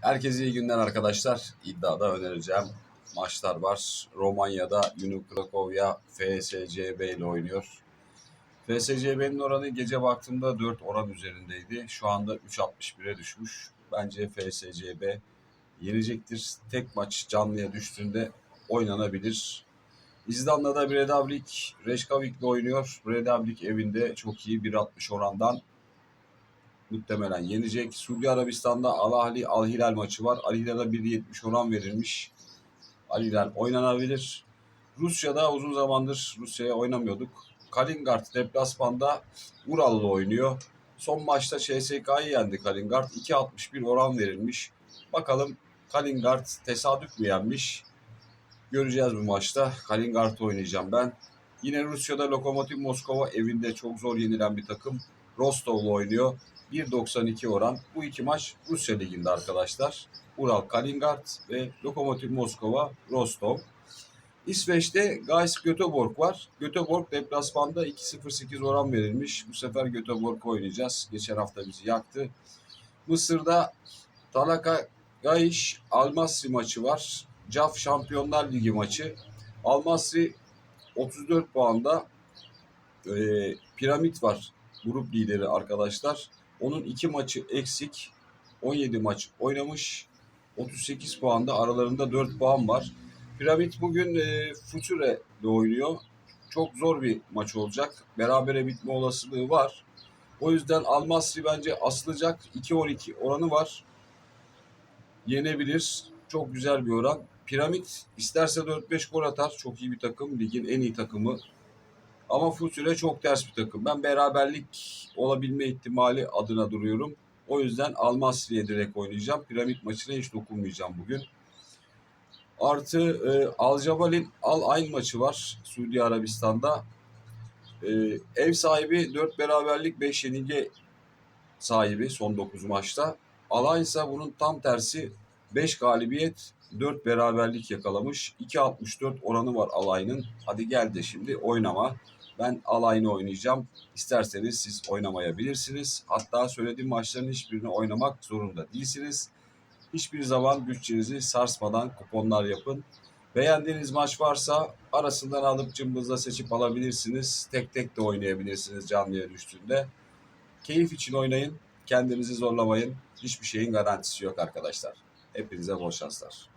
Herkese iyi günler arkadaşlar. İddiada önereceğim maçlar var. Romanya'da Uni Cracovia FSCB ile oynuyor. FSCB'nin oranı gece baktığımda 4 oran üzerindeydi. Şu anda 3.61'e düşmüş. Bence FSCB yenecektir. Tek maç canlıya düştüğünde oynanabilir. İzlanda'da Bredavlik Reykjavik'le oynuyor. Bredavlik evinde çok iyi 1.60 orandan muhtemelen yenecek. Suudi Arabistan'da Al Ahli Al Hilal maçı var. Al Hilal'a 1.70 oran verilmiş. Al Hilal oynanabilir. Rusya'da uzun zamandır Rusya'ya oynamıyorduk. Kalingard deplasmanda Ural'la oynuyor. Son maçta CSK'yı yendi Kalingard. 2.61 oran verilmiş. Bakalım Kalingard tesadüf mü yenmiş? Göreceğiz bu maçta. Kalingard oynayacağım ben. Yine Rusya'da Lokomotiv Moskova evinde çok zor yenilen bir takım. Rostov'la oynuyor. 1.92 oran. Bu iki maç Rusya Ligi'nde arkadaşlar. Ural Kalingard ve Lokomotiv Moskova Rostov. İsveç'te Gais Göteborg var. Göteborg deplasmanda 2.08 oran verilmiş. Bu sefer Göteborg oynayacağız. Geçen hafta bizi yaktı. Mısır'da Talaka Gayiş Almasri maçı var. CAF Şampiyonlar Ligi maçı. Almasri 34 puanda. Ee, piramit var grup lideri arkadaşlar. Onun iki maçı eksik. 17 maç oynamış. 38 puanda aralarında 4 puan var. Piramit bugün e, Future ile oynuyor. Çok zor bir maç olacak. Berabere bitme olasılığı var. O yüzden Almasri bence asılacak. 2-12 oranı var. Yenebilir. Çok güzel bir oran. Piramit isterse 4-5 gol atar. Çok iyi bir takım. Ligin en iyi takımı. Ama Future çok ters bir takım. Ben beraberlik olabilme ihtimali adına duruyorum. O yüzden Almasri'ye direkt oynayacağım. Piramit maçına hiç dokunmayacağım bugün. Artı e, Al Jabal'in Al Ayn maçı var Suudi Arabistan'da. E, ev sahibi 4 beraberlik 5 yenilgi sahibi son 9 maçta. Al Ayn ise bunun tam tersi 5 galibiyet 4 beraberlik yakalamış. 2.64 oranı var Alay'ın. Hadi gel de şimdi oynama. Ben alayını oynayacağım. İsterseniz siz oynamayabilirsiniz. Hatta söylediğim maçların hiçbirini oynamak zorunda değilsiniz. Hiçbir zaman bütçenizi sarsmadan kuponlar yapın. Beğendiğiniz maç varsa arasından alıp cımbızla seçip alabilirsiniz. Tek tek de oynayabilirsiniz canlıya düştüğünde. Keyif için oynayın. Kendinizi zorlamayın. Hiçbir şeyin garantisi yok arkadaşlar. Hepinize bol şanslar.